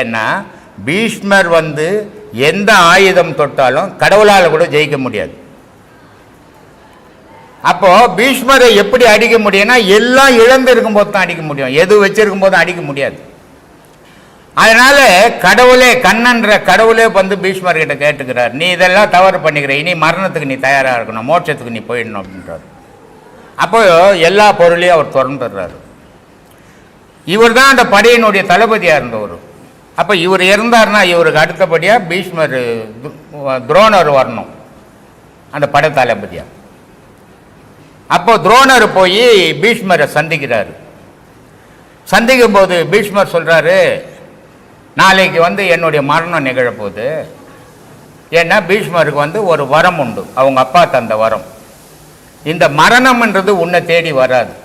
ஏன்னா பீஷ்மர் வந்து எந்த ஆயுதம் தொட்டாலும் கடவுளால் கூட ஜெயிக்க முடியாது. அப்போ பீஷ்மரை எப்படி அடிக்க முடியும்னா எல்லாம் இழந்து இருக்கும்போது தான் அடிக்க முடியும். எது வச்சிருக்கும் போது அடிக்க முடியாது. அதனால கடவுளே கண்ணன்ற கடவுளே வந்து பீஷ்மர் கிட்ட கேட்டுக்கிறார். நீ இதெல்லாம் தவறு பண்ணிக்கிற. இனி மரணத்துக்கு நீ தயாராக இருக்கணும். மோட்சத்துக்கு நீ போயிடணும் அப்படின்றார். அப்போ எல்லா பொருளையும் அவர் திறந்துடுறாரு. இவர் தான் அந்த படையினுடைய தளபதியாக இருந்தவர். அப்போ இவர் இருந்தார்னா இவருக்கு அடுத்தபடியாக பீஷ்மர் து- துரோணர் வரணும். அந்த படை தளபதியாக அப்போ துரோணர் போய் பீஷ்மரை சந்திக்கிறார். சந்திக்கும் போது பீஷ்மர் சொல்கிறாரு நாளைக்கு வந்து என்னுடைய மரணம் நிகழப்போகுது. ஏன்னா பீஷ்மருக்கு வந்து ஒரு வரம் உண்டு. அவங்க அப்பா தந்த வரம். இந்த மரணம்ன்றது உன்னை தேடி வராது.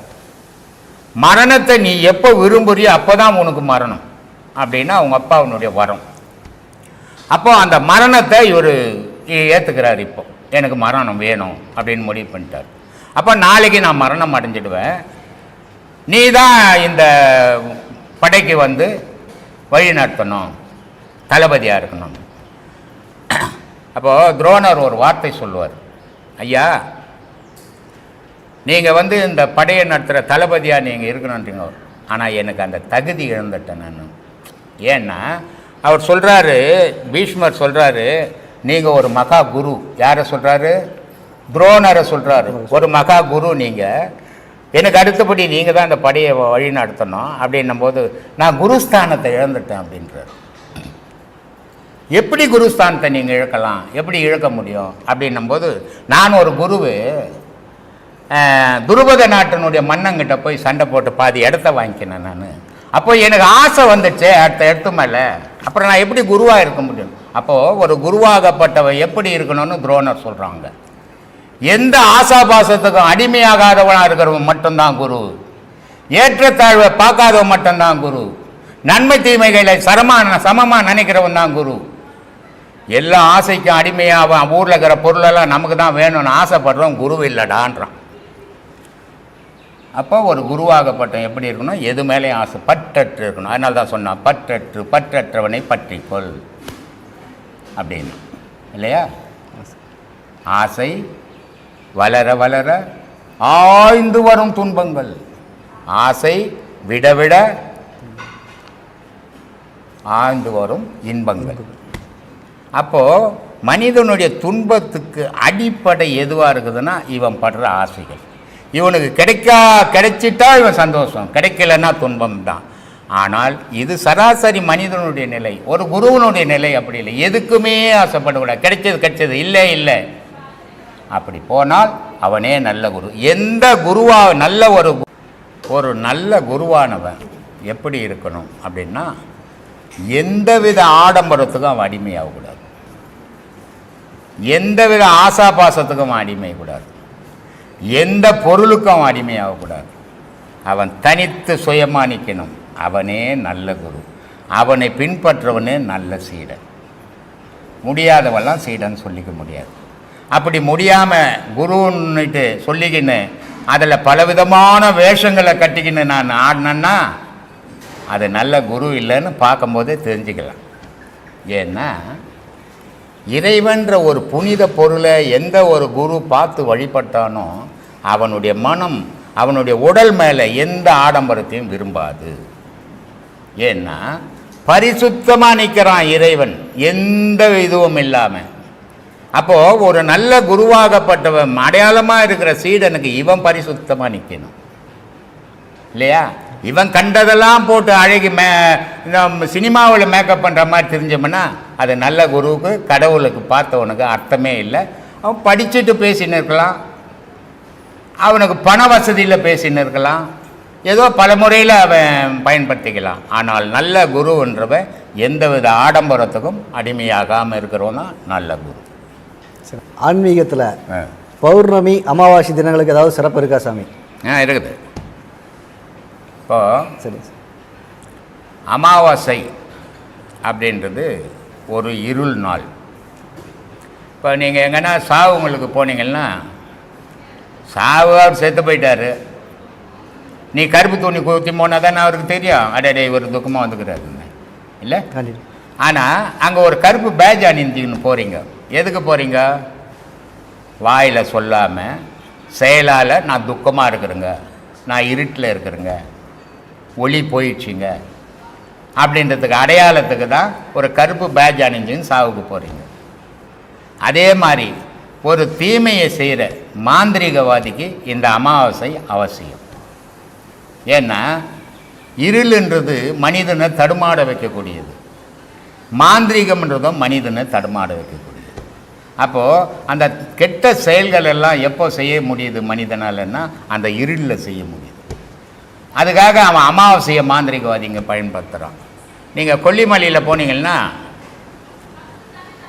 மரணத்தை நீ எப்போ விரும்புறியோ அப்பதான் உனக்கு மரணம் அப்படின்னா அவங்க அப்பா அவனுடைய வரம். அப்போ அந்த மரணத்தை இவர் ஏற்றுக்கிறார் இப்போ. எனக்கு மரணம் வேணும் அப்படின்னு முடிவு பண்ணிட்டார். அப்போ நாளைக்கு நான் மரணம் அடைஞ்சிடுவேன். நீ தான் இந்த படைக்கு வந்து வழி நடத்தணும். தளபதியாக இருக்கணும். அப்போது துரோணர் ஒரு வார்த்தை சொல்லுவார். ஐயா நீங்கள் வந்து இந்த படையை நடத்துகிற தளபதியாக நீங்கள் இருக்கணுன்றீங்க ஆனால் எனக்கு அந்த தகுதி இழந்துட்டேன் நான். ஏன்னா அவர் சொல்கிறாரு பீஷ்மர் சொல்கிறாரு நீங்கள் ஒரு மகா குரு. யாரை சொல்கிறாரு துரோணரை சொல்கிறாரு ஒரு மகா குரு நீங்கள் எனக்கு அடுத்தபடி நீங்கள் தான் அந்த படையை வழி நடத்தணும். அப்படின்னும் போது நான் குருஸ்தானத்தை இழந்துட்டேன் அப்படின்றார். எப்படி குருஸ்தானத்தை நீங்கள் இழக்கலாம்? எப்படி இழக்க முடியும்? அப்படின்னும் போது நான் ஒரு குருவு. துருபத நாட்டினுடைய மன்னங்கிட்ட போய் சண்டை போட்டு பாதி இடத்த வாங்கிக்கினேன் நான். அப்போ எனக்கு ஆசை வந்துச்சு அடுத்த இடத்து மேலே. அப்புறம் நான் எப்படி குருவாக இருக்க முடியும்? அப்போது ஒரு குருவாகப்பட்டவன் எப்படி இருக்கணும்னு துரோணர் சொல்கிறாங்க எந்த ஆசாபாசத்துக்கும் அடிமையாகாதவனாக இருக்கிறவன் மட்டும்தான் குரு. ஏற்றத்தாழ்வை பார்க்காதவன் மட்டும்தான் குரு. நன்மை தீமைகளை சரமா சமமாக நினைக்கிறவன் தான் குரு. எல்லா ஆசைக்கும் அடிமையாக ஊரில் இருக்கிற பொருளெல்லாம் நமக்கு தான் வேணும்னு ஆசைப்படுறோம் குரு இல்லடான்றான். அப்போ ஒரு குருவாகப்பட்டவன் எப்படி இருக்கணும்? எது மேலேயும் ஆசை பற்றற்று இருக்கணும். அதனால தான் சொன்னான் பற்றற்று பற்றற்றவனை பற்றிக்கொள். அப்படின்னு. இல்லையா? ஆசை வளர வளர ஆய்ந்து வரும் துன்பங்கள். ஆசை விட விட ஆழ்ந்து வரும் இன்பங்கள். அப்போது மனிதனுடைய துன்பத்துக்கு அடிப்படை எதுவாக இருக்குதுன்னா இவன் படுற ஆசைகள். இவனுக்கு கிடைக்கா கிடைச்சிட்டா இவன் சந்தோஷம். கிடைக்கலன்னா துன்பம் தான் ஆனால் இது சராசரி மனிதனுடைய நிலை. ஒரு குருவனுடைய நிலை அப்படி இல்லை. எதுக்குமே ஆசைப்படக்கூடாது. கிடைச்சது கிடைச்சது. இல்லை இல்லை. அப்படி போனால் அவனே நல்ல குரு. எந்த குருவா நல்ல ஒரு ஒரு நல்ல குருவானவன் எப்படி இருக்கணும் அப்படின்னா எந்தவித ஆடம்பரத்துக்கும் அவன் அடிமையாகக்கூடாது. எந்தவித ஆசாபாசத்துக்கும் அவன் அடிமையக்கூடாது. எந்த பொருளுக்கும் அவன் அடிமையாகக்கூடாது. அவன் தனித்து சுயமாக நிற்கணும் அவனே நல்ல குரு. அவனை பின்பற்றவனே நல்ல சீடன். முடியாதவெல்லாம் சீடன் சொல்லிக்க முடியாது. அப்படி முடியாமல் குருன்னுட்டு சொல்லிக்கின்னு அதில் பலவிதமான வேஷங்களை கட்டிக்கின்னு நான் ஆடினேன்னா அது நல்ல குரு இல்லைன்னு பார்க்கும்போதே தெரிஞ்சுக்கலாம். ஏன்னா இறைவன்ற ஒரு புனித பொருளை எந்த ஒரு குரு பார்த்து வழிபட்டானோ அவனுடைய மனம் அவனுடைய உடல் மேலே எந்த ஆடம்பரத்தையும் விரும்பாது. ஏன்னா பரிசுத்தமாக நிற்கிறான் இறைவன் எந்த இதுவும் இல்லாமல் அப்போது ஒரு நல்ல குருவாகப்பட்டவன் அடையாளமாக இருக்கிற சீடனுக்கு இவன் பரிசுத்தமாக நிற்கணும் இல்லையா? இவன் கண்டதெல்லாம் போட்டு அழகி மே இந்த சினிமாவில் மேக்கப் பண்ணுற மாதிரி தெரிஞ்சோம்னா அது நல்ல குருவுக்கு கடவுளுக்கு பார்த்தவனுக்கு அர்த்தமே இல்லை. அவன் படிச்சுட்டு பேசின்னு இருக்கலாம். அவனுக்கு பண வசதியில் பேசின்னு இருக்கலாம். ஏதோ பல முறையில் அவன் பயன்படுத்திக்கலாம். ஆனால் நல்ல குருன்றவன் எந்தவித ஆடம்பரத்துக்கும் அடிமையாகாமல் இருக்கிறவன் தான் நல்ல குரு. ஆன்மீகத்தில். பௌர்ணமி அமாவாசை தினங்களுக்கு ஏதாவது சிறப்பு இருக்கா சாமி? ஆ இருக்குது. இப்போ சரி. அமாவாசை அப்படின்றது ஒரு இருள் நாள். இப்போ நீங்கள் எங்கன்னா சாவுங்களுக்கு போனீங்கன்னா சாவு அவர் செத்து போயிட்டாரு. நீ கருப்பு துணி குத்தி போனால் தானே அவருக்கு தெரியும். அடடே இவர் துக்கமாக வந்துக்கிறாருன்னு. இல்லை? ஆனால் அங்கே ஒரு கருப்பு பேஜ் அணிந்துன்னு போகிறீங்க எதுக்கு போகிறீங்க வாயில் சொல்லாமல் செயலால் நான் துக்கமாக இருக்கிறேங்க. நான் இருட்டில் இருக்கிறேங்க. ஒளி போயிடுச்சுங்க. அப்படின்றதுக்கு அடையாளத்துக்கு தான் ஒரு கருப்பு பேஜ் அணிஞ்சுன்னு சாவுக்கு போகிறீங்க அதே மாதிரி ஒரு தீமையை செய்கிற மாந்திரிகவாதிக்கு இந்த அமாவாசை அவசியம். ஏன்னா இருளுன்றது மனிதனை தடுமாட வைக்கக்கூடியது. மாந்திரிகம்ன்றதும் மனிதனை தடுமாட வைக்கக்கூடியது. அப்போது அந்த கெட்ட செயல்கள் எல்லாம் எப்போ செய்ய முடியுது மனிதனாலன்னா அந்த இருளில் செய்ய முடியும். அதுக்காக அவன் அமாவாசையை மாந்திரிகவாதிங்க பயன்படுத்துகிறான் நீங்கள் கொல்லிமலையில் போனீங்கன்னா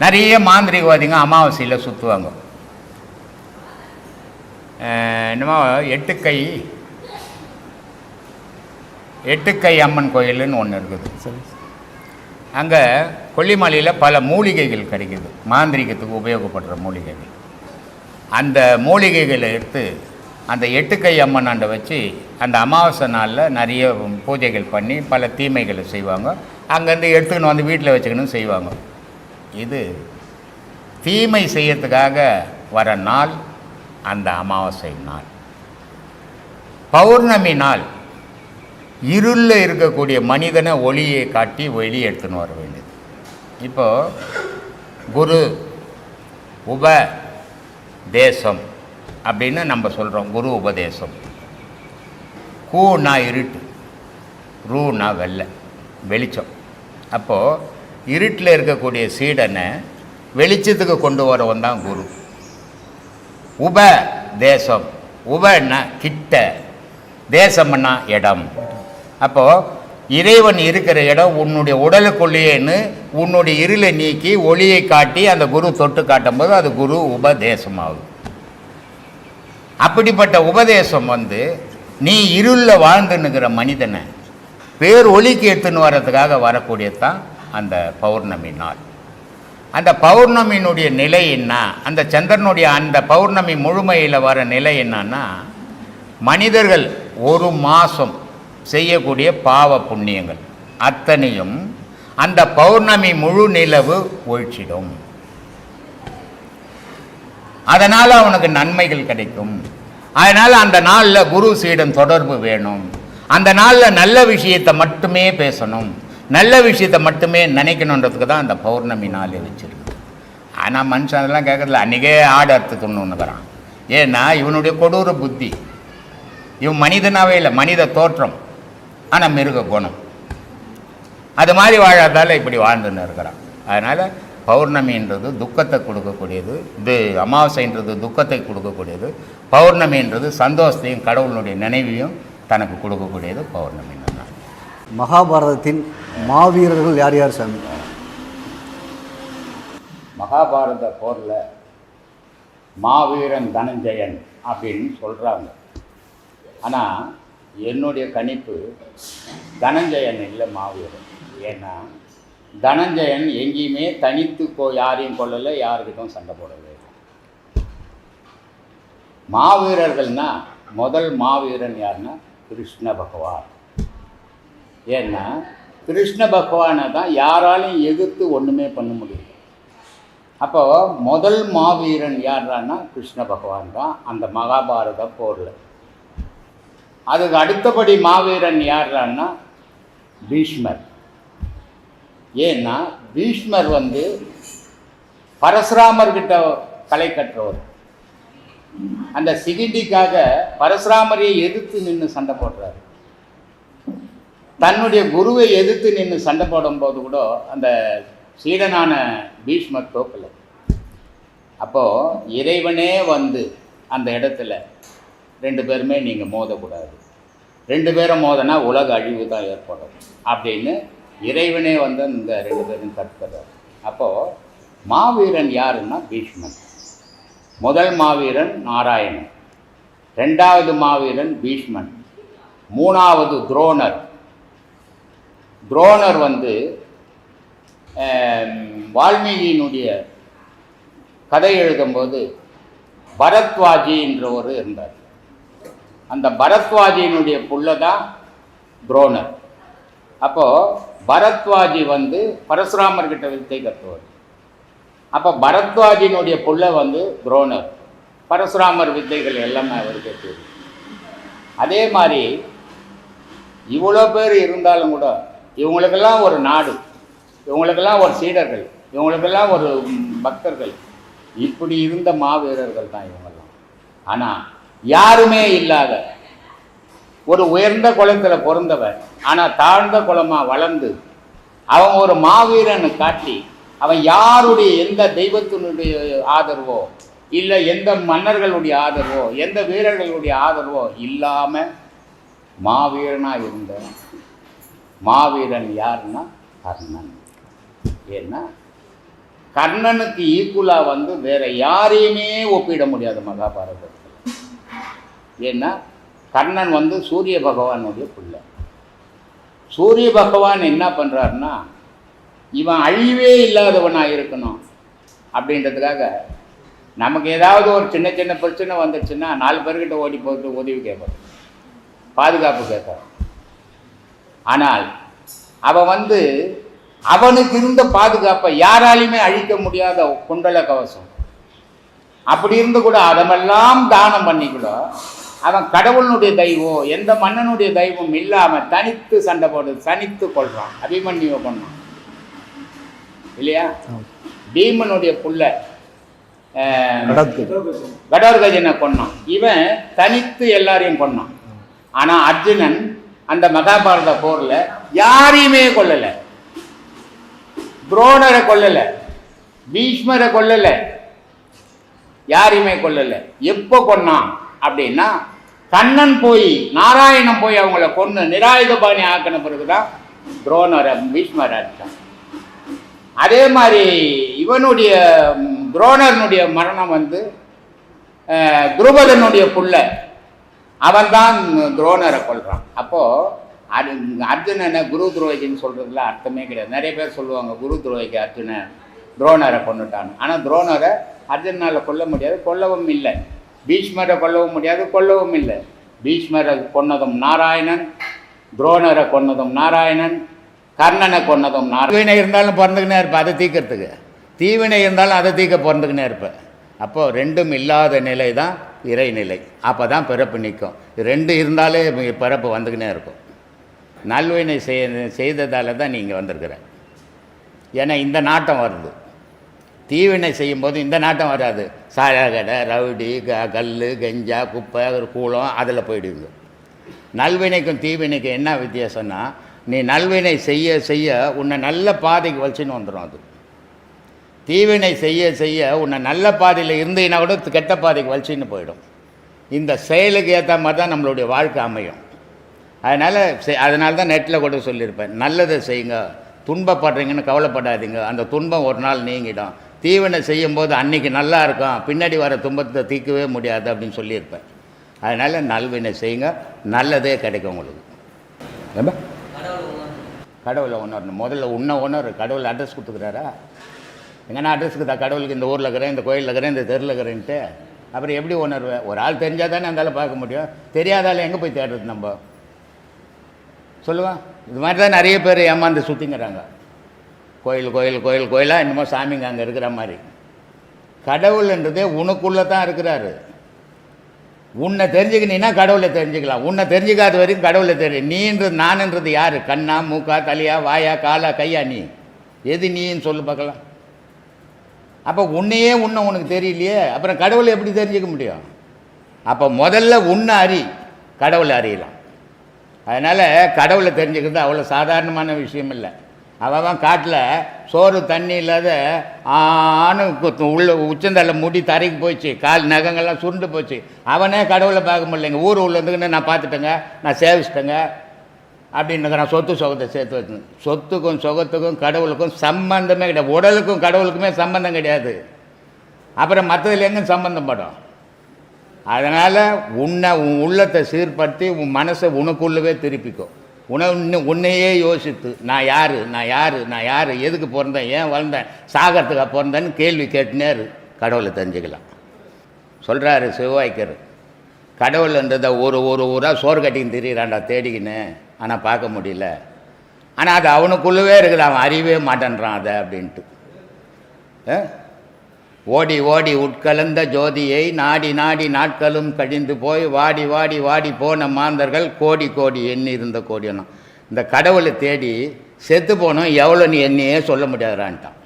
நிறைய மாந்திரிகவாதிங்க அமாவாசையில் சுற்றுவாங்க என்னமோ எட்டுக்கை எட்டுக்கை அம்மன் கோயிலுன்னு ஒன்று இருக்குது. அங்கே கொல்லிமலையில் பல மூலிகைகள் கிடைக்குது. மாந்திரிகத்துக்கு உபயோகப்படுற மூலிகைகள். அந்த மூலிகைகளை எடுத்து அந்த எட்டுக்கை அம்மன் ஆண்டை வச்சு அந்த அமாவாசை நாளில் நிறைய பூஜைகள் பண்ணி பல தீமைகளை செய்வாங்க. அங்கேருந்து எடுத்துக்கின்னு வந்து வீட்டில் வச்சுக்கணும் செய்வாங்க. இது தீமை செய்யறதுக்காக வர நாள் அந்த அமாவாசை நாள். பௌர்ணமி நாள். இருளில் இருக்கக்கூடிய மனிதனை ஒளியை காட்டி வெளியே எடுத்துன்னு வர வேண்டியது. இப்போ குரு உப தேசம். அப்படின்னு நம்ம சொல்கிறோம் குரு உபதேசம். கூனா இருட்டு. ரூனா வெள்ளை. வெளிச்சம். அப்போது இருட்டில் இருக்கக்கூடிய சீடனை வெளிச்சத்துக்கு கொண்டு வரவன் தான் குரு. உப தேசம் உபன்னா கிட்ட. தேசம்னா இடம். அப்போது இறைவன் இருக்கிற இடம் உன்னுடைய உடலுக்குள்ளேன்னு உன்னுடைய இருளை நீக்கி ஒளியை காட்டி அந்த குரு தொட்டு காட்டும்போது அது குரு உபதேசமாகும். அப்படிப்பட்ட உபதேசம் வந்து நீ இருளில் வாழ்ந்துன்னுக்கிற மனிதனை பேர் ஒளிக்கு எடுத்துன்னு வர்றதுக்காக வரக்கூடியது தான் அந்த பௌர்ணமி நாள். அந்த பௌர்ணமியினுடைய நிலை என்ன? அந்த சந்திரனுடைய அந்த பௌர்ணமி முழுமையில் வர நிலை என்னன்னா மனிதர்கள் ஒரு மாதம் செய்யக்கூடிய பாவ புண்ணியங்கள் அத்தனையும் அந்த பௌர்ணமி முழு நிலவு ஒழிச்சிடும். அதனால் அவனுக்கு நன்மைகள் கிடைக்கும். அதனால் அந்த நாளில் குரு சீடன் தொடர்பு வேணும். அந்த நாளில் நல்ல விஷயத்தை மட்டுமே பேசணும். நல்ல விஷயத்தை மட்டுமே நினைக்கணுன்றதுக்கு தான் அந்த பௌர்ணமி நாளே வச்சிருக்கு. ஆனால் மனுஷன் அதெல்லாம் கேட்கறதில்ல அன்றைக்கே ஆடு அறுத்து ஏன்னா இவனுடைய கொடூர புத்தி. இவன் மனிதனாகவே இல்லை மனித தோற்றம். ஆனால் மிருக குணம். அது மாதிரி வாழாதால இப்படி வாழ்ந்துன்னு இருக்கிறான். அதனால் பௌர்ணமின்றது துக்கத்தை கொடுக்கக்கூடியது இது அமாவாசைன்றது துக்கத்தை கொடுக்கக்கூடியது. பௌர்ணமின்றது சந்தோஷத்தையும் கடவுளுடைய நினைவையும் தனக்கு கொடுக்கக்கூடியது பௌர்ணமி நாள் மகாபாரதத்தின் மாவீரர்கள் யார் யார் சாமி? மகாபாரத போரில் மாவீரன் தனஞ்சயன் அப்படின்னு சொல்கிறாங்க ஆனால் என்னுடைய கணிப்பு தனஞ்சயன் இல்லை மாவீரன். ஏன்னா தனஞ்சயன் எங்கேயுமே தனித்து கோ யாரையும் கொள்ளலை யாருக்கிட்டும் சண்டை போடலை மாவீரர்கள்னா முதல் மாவீரன் யாருன்னா கிருஷ்ண பகவான். ஏன்னா கிருஷ்ண பகவானை தான் யாராலையும் எதிர்த்து ஒன்றுமே பண்ண முடியும் அப்போ முதல் மாவீரன் யார்றான்னா கிருஷ்ண பகவான் தான். அந்த மகாபாரத போரில். அதுக்கு அடுத்தபடி மாவீரன் யார்றான்னா பீஷ்மர். ஏன்னா பீஷ்மர் வந்து பரசுராமர்கிட்ட கலை கற்றவர். அந்த சிகிண்டிக்காக பரசுராமரை எதிர்த்து நின்று சண்டை போடுறாரு. தன்னுடைய குருவை எதிர்த்து நின்று சண்டை போடும்போது கூட அந்த சீடனான பீஷ்மர் தோக்கலை. அப்போது இறைவனே வந்து அந்த இடத்துல ரெண்டு பேருமே நீங்கள் மோதக்கூடாது. ரெண்டு பேரும் மோதனா உலக அழிவு தான் ஏற்படும் அப்படின்னு இறைவனே வந்து இந்த ரெண்டு பேரும் தடுக்கிறார் அப்போது மாவீரன் யாருன்னா பீஷ்மன். முதல் மாவீரன் நாராயணன். ரெண்டாவது மாவீரன் பீஷ்மன். மூணாவது துரோணர். துரோணர் வந்து வால்மீகியினுடைய கதை எழுதும்போது பரத்வாஜின்றவர் இருந்தார். அந்த பரத்வாஜியினுடைய புள்ள தான் துரோணர். அப்போது பரத்வாஜி வந்து பரசுராமர்கிட்ட வித்தை கற்றுவார் அப்போ பரத்வாஜினுடைய புள்ள வந்து துரோணர். பரசுராமர் வித்தைகள் எல்லாமே அவருக்கு தெரியும். அதே மாதிரி இவ்வளோ பேர் இருந்தாலும் கூட இவங்களுக்கெல்லாம் ஒரு நாடு இவங்களுக்கெல்லாம் ஒரு சீடர்கள் இவங்களுக்கெல்லாம் ஒரு பக்தர்கள் இப்படி இருந்த மாவீரர்கள் தான் இவங்கெல்லாம். ஆனால் யாருமே இல்லாத ஒரு உயர்ந்த குளத்தில் பிறந்தவன் ஆனால் தாழ்ந்த குலமாக வளர்ந்து அவன் ஒரு மாவீரனை காட்டி அவன் யாருடைய எந்த தெய்வத்தினுடைய ஆதரவோ இல்லை எந்த மன்னர்களுடைய ஆதரவோ எந்த வீரர்களுடைய ஆதரவோ இல்லாமல் மாவீரனாக இருந்த மாவீரன் யாருன்னா கர்ணன். ஏன்னா கர்ணனுக்கு ஈக்குவலாக வந்து வேற யாரையுமே ஒப்பிட முடியாது மகாபாரதத்தில். ஏன்னா கர்ணன் வந்து சூரிய பகவானுடைய பிள்ளை. சூரிய பகவான் என்ன பண்ணுறாருன்னா இவன் அழிவே இல்லாதவனாக இருக்கணும். அப்படின்றதுக்காக நமக்கு ஏதாவது ஒரு சின்ன சின்ன பிரச்சனை வந்துடுச்சுன்னா நாலு பேர்கிட்ட ஓடி போட்டு உதவி கேட்பான் பாதுகாப்பு கேட்பான் ஆனால் அவன் வந்து அவனுக்கு இருந்த பாதுகாப்பை யாராலையுமே அழிக்க முடியாத குண்டல கவசம் அப்படி இருந்து கூட அதமெல்லாம் தானம் பண்ணி கூட அவன் கடவுளுடைய தெய்வம் எந்த மன்னனுடைய தெய்வம் இல்லாம தனித்து சண்டை போடு தனித்து கொள்றான் அபிமன்யுவை கொண்டான் இல்லையா? பீமனுடைய புள்ள கடோர்கஜனை கொன்னான். இவன் தனித்து எல்லாரையும் கொன்னான். ஆனா அர்ஜுனன் அந்த மகாபாரத போர்ல யாரையுமே கொல்லல. துரோணரை கொல்லல. பீஷ்மரை கொல்லல. யாரையுமே கொல்லல. எப்போ கொன்னான்? அப்படின்னா கண்ணன் போய் நாராயணன் போய் அவங்கள கொன்று நிராயுதபாணி ஆக்கின பிறகுதான் துரோணரை பீஷ்மர் அடித்தான் அதே மாதிரி இவனுடைய ம், துரோணனுடைய மரணம் வந்து துருபதனுடைய புள்ள. அவன்தான் துரோணரை கொல்றான். அப்போது அது அர்ஜுனனை குரு துரோகின்னு சொல்கிறதுல அர்த்தமே கிடையாது. நிறைய பேர் சொல்லுவாங்க குரு துரோகிக்கு அர்ஜுனன் துரோணரை கொண்டுட்டான் ஆனால் துரோணரை அர்ஜுனால கொல்ல முடியாது கொல்லவும் இல்லை. பீஷ்மரை கொல்லவும் முடியாது கொல்லவும் இல்லை. பீஷ்மரை கொன்னதும் நாராயணன் துரோணரை கொன்னதும் நாராயணன் கர்ணனை கொன்னதும் நாராயண இருந்தாலும் பிறந்துக்கினே இருப்பேன் அதை தீக்கிறதுக்கு தீவினை இருந்தாலும் அதை தீக்க பிறந்துக்கினே இருப்பேன் அப்போது ரெண்டும் இல்லாத நிலை தான் இறைநிலை. அப்போ தான் பிறப்பு நிற்கும். ரெண்டு இருந்தாலே பிறப்பு வந்துக்கினே இருக்கும். நல்வினை செய்ய செய்ததால தான் நீங்கள் வந்திருக்கிற. ஏன்னா இந்த நாட்டம் வருது. தீவினை செய்யும்போது இந்த நாட்டம் வராது. சாழகடை ரவுடி க கல் கெஞ்சா குப்பை ஒரு கூலம் அதில் போயிடுது. நல்வினைக்கும் தீவினைக்கும் என்ன வித்தியாசம்னா நீ நல்வினை செய்ய செய்ய உன்னை நல்ல பாதைக்கு வச்சுன்னு வந்துடும் அது. தீவினை செய்ய செய்ய உன்னை நல்ல பாதையில் இருந்தீங்கன்னா கூட கெட்ட பாதைக்கு வலிச்சின்னு போயிடும். இந்த செயலுக்கு ஏற்ற மாதிரி தான் நம்மளுடைய வாழ்க்கை அமையும். அதனால் அதனால தான் நெட்டில் கூட சொல்லியிருப்பேன் நல்லதை செய்யுங்க துன்பப்படுறீங்கன்னு கவலைப்படாதீங்க அந்த துன்பம் ஒரு நாள் நீங்கிடும். தீவனை செய்யும்போது அன்றைக்கி நல்லா இருக்கும் பின்னாடி வர துன்பத்தை தீர்க்கவே முடியாது அப்படின்னு சொல்லியிருப்பேன். அதனால் நல்வினை செய்யுங்க நல்லதே கிடைக்கும் உங்களுக்கு. ரொம்ப கடவுளை உணரணும். முதல்ல உன்னை உணர். கடவுள் அட்ரஸ் கொடுத்துக்கிறாரா? எங்கன்னா அட்ரஸ்க்கு தான் கடவுளுக்கு இந்த ஊரில் இருக்கிறேன் இந்த கோயிலில் இருக்கிறேன் இந்த தெருவில் இருக்கிறேன்ட்டு. அப்புறம் எப்படி உணர்வேன் ஒரு ஆள் தெரிஞ்சால் தானே அந்த பார்க்க முடியும். தெரியாதால எங்கே போய் தேடுறது நம்ம? சொல்லுவான் இது மாதிரி தான் நிறைய பேர் ஏமாந்து சுற்றிங்கிறாங்க கோயில் கோயில் கோயில் கோயிலாக என்னமோ சாமிங்க அங்கே இருக்கிற மாதிரி. கடவுள்ன்றதே உனக்குள்ளே தான் இருக்கிறாரு. உன்னை தெரிஞ்சுக்கினீன்னா கடவுளை தெரிஞ்சுக்கலாம். உன்னை தெரிஞ்சுக்காத வரைக்கும் கடவுளை தெரியும் நீன்றது நானுன்றது யார்? கண்ணா மூக்கா தலையா வாயா காலா கையா நீ? எது நீன்னு சொல்லு பார்க்கலாம். அப்போ உன்னையே உன்னை உனக்கு தெரியலையே. அப்புறம் கடவுளை எப்படி தெரிஞ்சுக்க முடியும்? அப்போ முதல்ல உன்னை அறி. கடவுளை அறியலாம். அதனால் கடவுளை தெரிஞ்சுக்கிறது அவ்வளோ சாதாரணமான விஷயம் இல்லை. அவன் காட்டில் சோறு தண்ணி இல்லாத ஆணு குத்து- உள்ள முடி தரைக்கு போச்சு கால் நகங்கள்லாம் சுருண்டு போச்சு. அவனே கடவுளை பார்க்க முடியலைங்க. ஊர் உள்ளதுக்குன்னு நான் பார்த்துட்டேங்க. நான் சேவிச்சிட்டேங்க. அப்படின்னு நான் சொத்து சுகத்தை சேர்த்து வச்சேன் சொத்துக்கும் சுகத்துக்கும் கடவுளுக்கும் சம்பந்தமே கிடையாது. உடலுக்கும் கடவுளுக்குமே சம்பந்தம் கிடையாது. அப்புறம் மற்றதுல எங்கும் சம்பந்தம் படும். அதனால் உன்னை உன் உள்ளத்தை சீர்படுத்தி உன் மனசை உனக்குள்ளவே திருப்பிக்கும். உன உன்னையே யோசித்து நான் யார்? நான் யார்? நான் யார்? எதுக்கு பிறந்தேன்? ஏன் வளர்ந்தேன்? சாகறதுக்காக பிறந்தேன்னு கேள்வி கேட்டுனேரு. கடவுளை தெரிஞ்சுக்கலாம். சொல்கிறாரு சிவாய்க்கர் கடவுள்ன்றதை ஒரு ஒரு ஊராக சோறு கட்டின்னு தெரியிறான்டா தேடிக்கின்னு. ஆனால் பார்க்க முடியல. ஆனால் அது அவனுக்குள்ளவே இருக்குது. அவன் அறியவே மாட்டேன்றான் அதை அப்படின்ட்டு. ஆ? ஓடி ஓடி உட்கலந்த ஜோதியை நாடி நாடி நாட்களும் கழிந்து போய் வாடி வாடி வாடி போன மாந்தர்கள் கோடி கோடி எண்ணி இருந்த கோடியெல்லாம். இந்த கடவுளை தேடி செத்து போனோம் எவ்வளோ நீ எண்ணியே சொல்ல முடியாதுறான்ட்டான்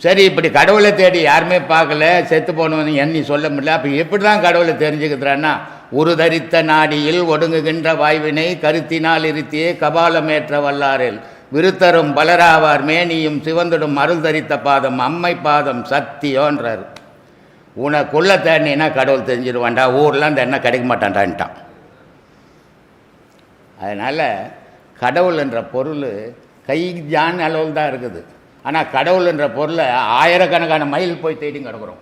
சரி இப்படி கடவுளை தேடி யாருமே பார்க்கல செத்து போனவன் எண்ணி சொல்ல முடியல. அப்போ எப்படி தான் கடவுளை தெரிஞ்சுக்கிறான்னா உருதரித்த நாடியில் ஒடுங்குகின்ற வாய்வினை கருத்தினால் இருத்தியே கபாலமேற்ற வல்லாரில். விருத்தரும் பலராவார். மேனியும் சிவந்துடும் அருள் தரித்த பாதம் அம்மை பாதம் சக்தியோன்றார் உனக்குள்ள தேடினா கடவுள் தெரிஞ்சிருவான்டா. ஊர்லாம் அந்த எண்ணெய் கிடைக்க மாட்டான்டான்ட்டான். அதனால் கடவுள் என்ற பொருள் கை ஜான் அளவில் தான் இருக்குது. ஆனால் கடவுள் என்ற பொருளை ஆயிரக்கணக்கான மைல் போய் தேடி கிடக்குறோம்.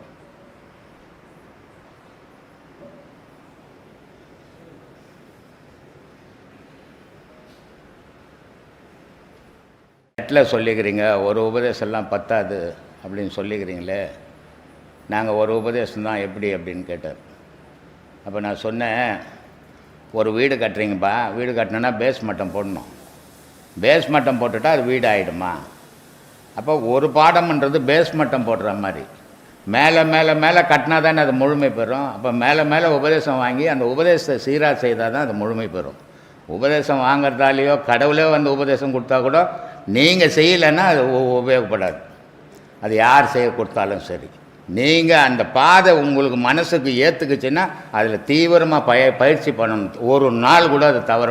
நெட்டில் சொல்லிக்கிறீங்க ஒரு உபதேசம்லாம் பத்தாது அப்படின்னு சொல்லிக்கிறீங்களே நாங்கள் ஒரு உபதேசம் தான் எப்படி அப்படின்னு கேட்டார். அப்போ நான் சொன்னேன் ஒரு வீடு கட்டுறீங்கப்பா வீடு கட்டினோன்னா பேஸ் மட்டம் போடணும். பேஸ் மட்டம் போட்டுட்டா அது வீடு ஆகிடுமா அப்போ ஒரு பாடம்ன்றது பேஸ் மட்டம் போடுற மாதிரி. மேலே மேலே மேலே கட்டினா தானே அது முழுமை பெறும். அப்போ மேலே மேலே உபதேசம் வாங்கி அந்த உபதேசத்தை சீராக செய்தால் தான் அது முழுமை பெறும். உபதேசம் வாங்குறதாலேயோ கடவுளே வந்து உபதேசம் கொடுத்தா கூட நீங்கள் செய்யலைன்னா அது உ- உபயோகப்படாது. அது யார் செய்ய கொடுத்தாலும் சரி. நீங்கள் அந்த பாதை உங்களுக்கு மனசுக்கு ஏற்றுக்குச்சுன்னா அதில் தீவிரமாக பய பயிற்சி பண்ணணும். ஒரு நாள் கூட அது தவற